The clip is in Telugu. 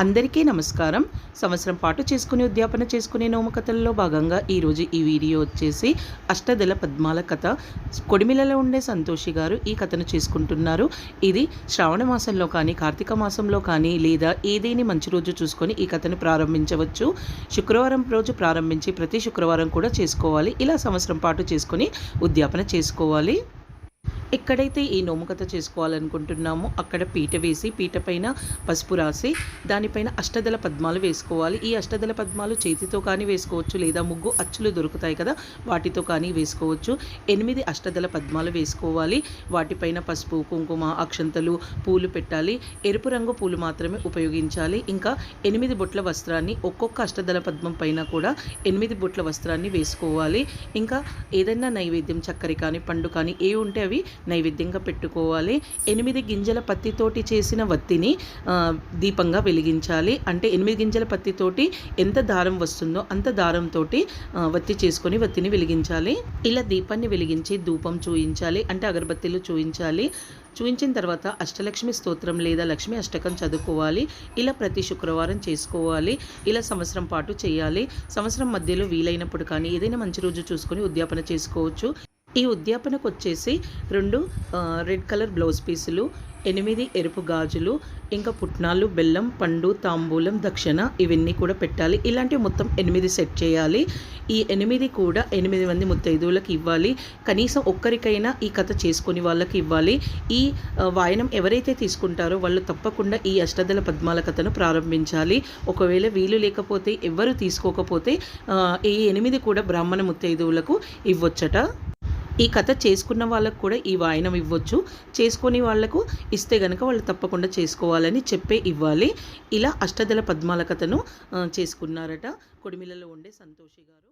అందరికీ నమస్కారం. సంవత్సరం పాటు చేసుకుని ఉద్యాపన చేసుకునే నోమకథల్లో భాగంగా ఈరోజు ఈ వీడియో వచ్చేసి అష్టదళ పద్మాల కథ. కొడిమిలలో ఉండే సంతోషి గారు ఈ కథను చేసుకుంటున్నారు. ఇది శ్రావణ మాసంలో కానీ కార్తీక మాసంలో కానీ లేదా ఏదేని మంచి రోజు చూసుకొని ఈ కథను ప్రారంభించవచ్చు. శుక్రవారం రోజు ప్రారంభించి ప్రతి శుక్రవారం కూడా చేసుకోవాలి. ఇలా సంవత్సరం పాటు చేసుకొని ఉద్యాపన చేసుకోవాలి. ఎక్కడైతే ఈ నోముకథ చేసుకోవాలనుకుంటున్నామో అక్కడ పీట వేసి పీట పైన పసుపు రాసి దానిపైన అష్టదల పద్మాలు వేసుకోవాలి. ఈ అష్టదల పద్మాలు చేతితో కానీ వేసుకోవచ్చు లేదా ముగ్గు అచ్చులు దొరుకుతాయి కదా వాటితో కానీ వేసుకోవచ్చు. ఎనిమిది అష్టదళ పద్మాలు వేసుకోవాలి. వాటిపైన పసుపు కుంకుమ అక్షంతలు పూలు పెట్టాలి. ఎరుపు రంగు పూలు మాత్రమే ఉపయోగించాలి. ఇంకా ఎనిమిది బొట్ల వస్త్రాన్ని ఒక్కొక్క అష్టదల పద్మం పైన కూడా ఎనిమిది బొట్ల వస్త్రాన్ని వేసుకోవాలి. ఇంకా ఏదైనా నైవేద్యం చక్కెర కానీ పండు కానీ ఏ ఉంటే అవి నైవేద్యంగా పెట్టుకోవాలి. ఎనిమిది గింజల పత్తితోటి చేసిన వత్తిని దీపంగా వెలిగించాలి. అంటే ఎనిమిది గింజల పత్తితోటి ఎంత దారం వస్తుందో అంత దారంతో వత్తి చేసుకొని వత్తిని వెలిగించాలి. ఇలా దీపాన్ని వెలిగించి ధూపం చూయించాలి. అంటే అగరబత్తీలు చూయించాలి. చూయించిన తర్వాత అష్టలక్ష్మి స్తోత్రం లేదా లక్ష్మి అష్టకం చదువుకోవాలి. ఇలా ప్రతి శుక్రవారం చేసుకోవాలి. ఇలా సంవత్సరం పాటు చేయాలి. సంవత్సరం మధ్యలో వీలైనప్పుడు కానీ ఏదైనా మంచి రోజు చూసుకొని ఉద్యాపన చేసుకోవచ్చు. ఈ ఉద్యాపనకు వచ్చేసి రెండు రెడ్ కలర్ బ్లౌజ్ పీసులు ఎనిమిది ఎరుపు గాజులు ఇంకా పుట్నాలు బెల్లం పండు తాంబూలం దక్షిణ ఇవన్నీ కూడా పెట్టాలి. ఇలాంటివి మొత్తం ఎనిమిది సెట్ చేయాలి. ఈ ఎనిమిది కూడా ఎనిమిది మంది ముత్తైదువులకు ఇవ్వాలి. కనీసం ఒక్కరికైనా ఈ కథ చేసుకుని వాళ్ళకి ఇవ్వాలి. ఈ వాయనం ఎవరైతే తీసుకుంటారో వాళ్ళు తప్పకుండా ఈ అష్టదళ పద్మాల కథను ప్రారంభించాలి. ఒకవేళ వీలు లేకపోతే ఎవరు తీసుకోకపోతే ఈ ఎనిమిది కూడా బ్రాహ్మణ ముత్తైదువులకు ఇవ్వచ్చట. ఈ కథ చేసుకున్న వాళ్ళకు కూడా ఈ వాయనం ఇవ్వచ్చు. చేసుకొని వాళ్ళకు ఇస్తే గనక వాళ్ళు తప్పకుండా చేసుకోవాలని చెప్పే ఇవ్వాలి. ఇలా అష్టదళ పద్మాల కథను చేసుకున్నారట. కొడిమిలలో ఉండే సంతోషి గారు.